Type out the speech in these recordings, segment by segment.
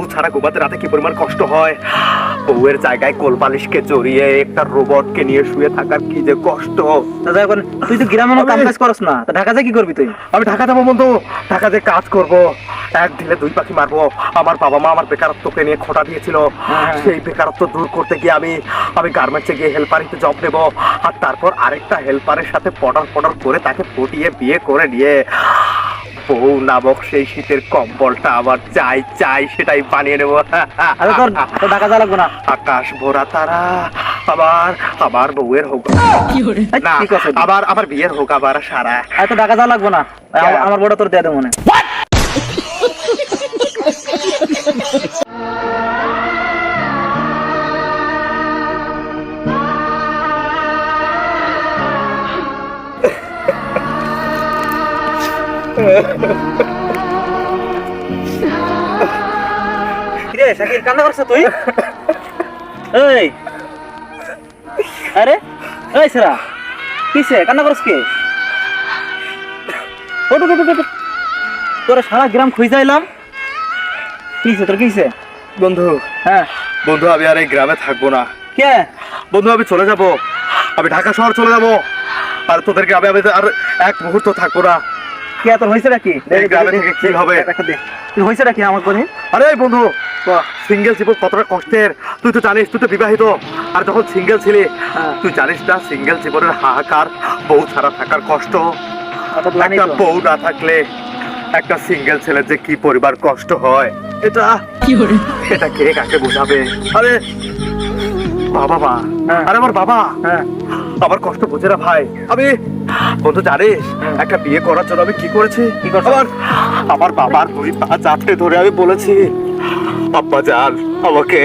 বউ ছাড়া ঘুমাতে রাতে কি পরিমাণ কষ্ট হয়? বউয়ের জায়গায় কোলপালিশকে জড়িয়ে একটা রোবটকে নিয়ে শুয়ে থাকার কি যে কষ্ট? তুই তো গ্রামে কাম কাজ করস না। তা ঢাকা যা কি করবি তুই? আমি ঢাকা যাব বন্ধু। ঢাকা ঢাকাতে কাজ করব। এক দিলে দুই পাখি মারবো। আমার বাবা মা আমার বেকারত্বকে নিয়ে খোটা দিয়েছিল। হ্যাঁ। সেই বেকারত্ব দূর করতে গিয়ে আমি আমি গার্মেন্টসে গিয়ে হেল্পারিতে জব নেব। আর তারপর আরেকটা হেল্পারের সাথে পটার পটার করে তাকে পটিয়ে বিয়ে করে নিয়ে বউ নামক সেই শীতের কম্বলটা আবার চাই চাই সেটাই বানিয়ে নেব। আরে তোর তোর ঢাকা যা লাগবে না। আকাশ ভরা তারা আবার আবার বউয়ের হোক। না কি কথা আবার আবার বিয়ের হোক আবার সারা। আর তো ঢাকা যা লাগবে না। আমার- আমার বড় তোর দিয়ে দেবো মনে। কিরে শাকির কান্না করছ তুই? এই। আরে এই সেরা কিসে? কান্না করছ কে? ওট ওট ওট ওট তোরা সারা গ্রাম খুঁজে এলাম কিসে তোর কিসে? বন্ধু। হ্যাঁ। বন্ধু আমি আর এই গ্রামে থাকব না। কে? বন্ধু আমি চলে যাব। আমি ঢাকা শহর চলে যাব। আর তোদের গ্রামে আমি আর এক মুহূর্ত থাকব না। কে তোর হয়েছে নাকি? এই গ্রামে থেকে কি হবে? তুই হয়েছে নাকি আমার কোনে আরে বন্ধু সিঙ্গেল জীবন কতটা কষ্টের। তুই তো জানিস তুই তো বিবাহিত। আর যখন সিঙ্গেল ছিলি হ্যাঁ। তুই জানিস না সিঙ্গেল জীবনের হাহাকার বউ ছাড়া থাকার কষ্ট। একটা বউ না থাকলে একটা সিঙ্গেল ছেলের যে কি পরিবার কষ্ট হয় এটা এটা কে কাকে বোঝাবে? আরে বাবা মা। হ্যাঁ। আরে আমার বাবা। হ্যাঁ। আমার কষ্ট বুঝে না ভাই। আমি বন্ধু জানিস একটা বিয়ে করার জন্য আমি কি করেছি? আমার আমার বাবার দুই পা চাপড়ে ধরে আমি বলেছি আব্বা যান আমাকে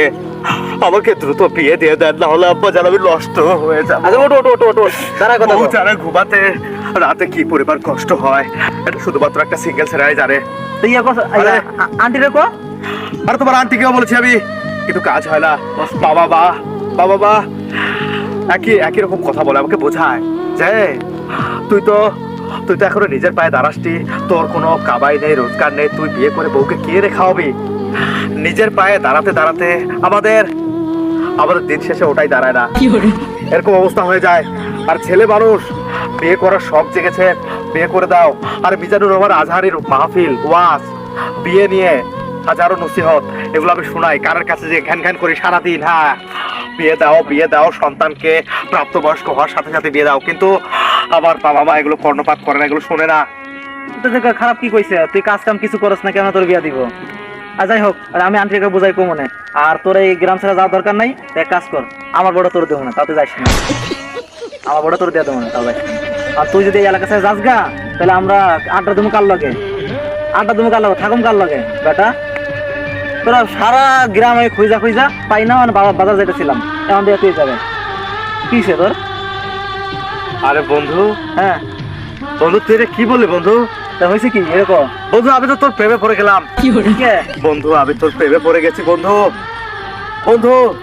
আমাকে দ্রুত বিয়ে দিয়ে দেন না হলে আব্বা যান আমি নষ্ট হয়ে যাব। ওটো ওটো ওটো ওটো দাঁড়া কথা বউ ঘুমাতে রাতে কি পরিবার কষ্ট হয় এটা শুধুমাত্র একটা সিঙ্গেল ছেলেরাই জানে। ইয়া। আন্টি রে কো আর। তোমার আন্টিকেও বলেছি আমি কিন্তু কাজ হয় না। বাবা বা বাবা বা একই একই রকম কথা বলে আমাকে বোঝায়। যে তুই তো তুই তো এখনও নিজের পায়ে দাঁড়াসটি তোর কোনো কাবাই নেই রোজগার নেই। তুই বিয়ে করে বউকে কে রে খাওয়াবি? নিজের পায়ে দাঁড়াতে দাঁড়াতে আমাদের আমাদের দিন শেষে ওটাই দাঁড়ায় না। এরকম অবস্থা হয়ে যায়। আর ছেলে মানুষ বিয়ে করার শখ জেগেছে। বিয়ে করে দাও। আর মিজানুর রহমান আজহারির মাহফিল ওয়াজ বিয়ে নিয়ে হাজারো নসিহত। এগুলো আমি শোনাই। কারের কাছে যে ঘ্যান ঘ্যান করি সারাদিন হ্যাঁ। বিয়ে দাও বিয়ে দাও, সন্তানকে প্রাপ্তবয়স্ক হওয়ার সাথে সাথে বিয়ে দাও। কিন্তু আমার বাবা মা এগুলো কর্ণপাত করে না, এগুলো শোনে না। খারাপ কি কইছে? তুই কাজ কাম কিছু করস না কেন তোর বিয়া দিব? আর যাই হোক, আর আমি আন্টিকে বুঝাই মনে। আর তোর এই গ্রাম ছেড়ে যাওয়ার দরকার নাই এক কাজ কর, আমার বড় তোর দেবো না, তাতে যাইস না। আমার বড় তোর দিয়ে দেবো না, তাও যাইস। আর তুই যদি এই এলাকা ছেড়ে যাস গা, তাহলে আমরা আড্ডা তুমি কার লগে? আড্ডা তুমি কার লগে? থাকুম কার লগে? বেটা? তোরা সারা গ্রামে খুঁজা খুঁজা পাই না মানে বাবা- বাজার যেতেছিলাম এমন দিয়ে তুই যাবে। কিসে তোর? আরে বন্ধু হ্যাঁ। বন্ধু তুই কি বললি বন্ধু? তা হয়েছে কি? এরকম। বন্ধু আমি তো তোর প্রেমে পড়ে গেলাম। কে বন্ধু আমি তোর প্রেমে পড়ে গেছি বন্ধু। বন্ধু।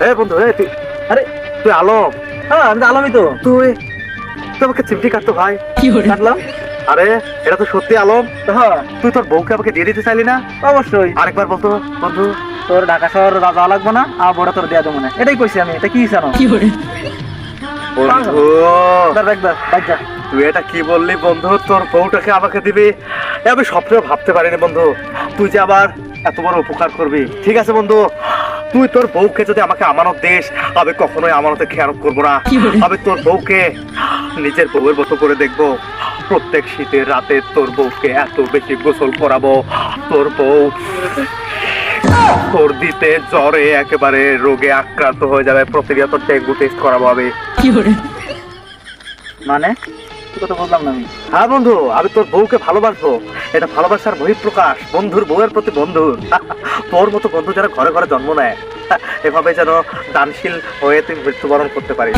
এ বন্ধু এ তুই আরে তুই আলম। হ্যাঁ আমি তো আলমই তো। তুই আমাকে চিমটি কাটতো ভাই। কাটলাম। আরে এটা তো সত্যি আলম। হ্যাঁ। তুই তোর বউকে আমাকে দিয়ে দিতে চাইলি না? অবশ্যই। আরেকবার বলতো বন্ধু। তোর ঢাকা শহর যাওয়া লাগবে না আর বড় তোর দেয়া দেবো না। এটাই কইছি আমি এটা কি জানো বন্ধু। দেখ দেখ দেখ দেখ তুই এটা কি বললি বন্ধু? তোর বউটাকে আমাকে দিবি? আমি স্বপ্নেও ভাবতে পারিনি বন্ধু। তুই যে আবার এত বড় উপকার করবি। ঠিক আছে বন্ধু। তুই তোর বউকে যদি আমাকে আমানত দিস আমি কখনোই আমানতে খেয়ানত করব না। আমি তোর বউকে নিজের বউয়ের মতো করে দেখব। প্রত্যেক শীতের রাতে তোর বউকে এত বেশি গোসল করাবো। তোর বউ সর্দিতে জ্বরে একেবারে রোগে আক্রান্ত হয়ে যাবে। প্রতিনিয়ত ডেঙ্গু টেস্ট করাবো আমি। মানে? কি কথা বললাম না আমি? হ্যাঁ বন্ধু আমি তোর বউকে ভালোবাসবো। এটা ভালোবাসার বহিঃপ্রকাশ বন্ধুর বউয়ের প্রতি বন্ধুর তোর মতো বন্ধু যারা ঘরে ঘরে জন্ম নেয়। এভাবে যেন দানশীল হয়ে তুই মৃত্যুবরণ করতে পারিস।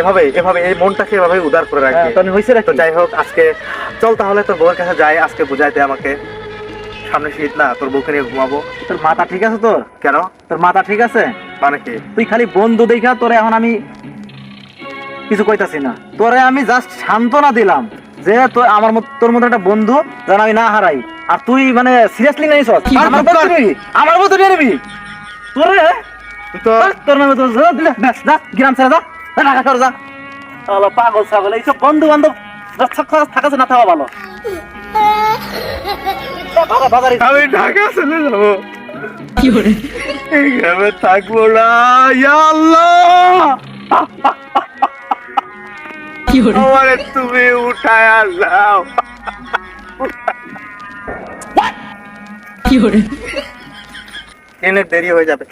এভাবে এভাবে এই মনটাকে এভাবে উদার করে রাখবি। হ্যাঁ, তো হয়েছে তো যাই হোক আজকে চল তাহলে তোর বউয়ের কাছে যাই আজকে বুঝাই দে আমাকে। সামনে শীত না তোর বউকে নিয়ে ঘুমাবো। তোর মাথা ঠিক আছে তোর? কেন? তোর মাথা ঠিক আছে? মানে কি? তুই খালি বন্ধু দেখা তোরে এখন আমি কিছু কইতাছি না। তোরে আমি জাস্ট সান্ত্বনা দিলাম যে তো আমার মত তোর মতো একটা বন্ধু যেন আমি না হারাই। আর তুই মানে সিরিয়াসলি নিস আমার বন্ধু নিবি? আমার নিয়ে নিবি? তোরে? তোর নামে তোর গ্রাম ছেড়ে যা। পাগল ছাগল এইসব বন্ধু বান্ধব থাকাছে না থাকা ভালো। যা, ভাগা, ভাগা রে। আমি ঢাকা চলে যাব। এই গ্রামে থাকব না ইয়া আল্লাহ। আমারে তুমি উঠায় আল্লাহ ট্রেনের দেরি হয়ে যাবে।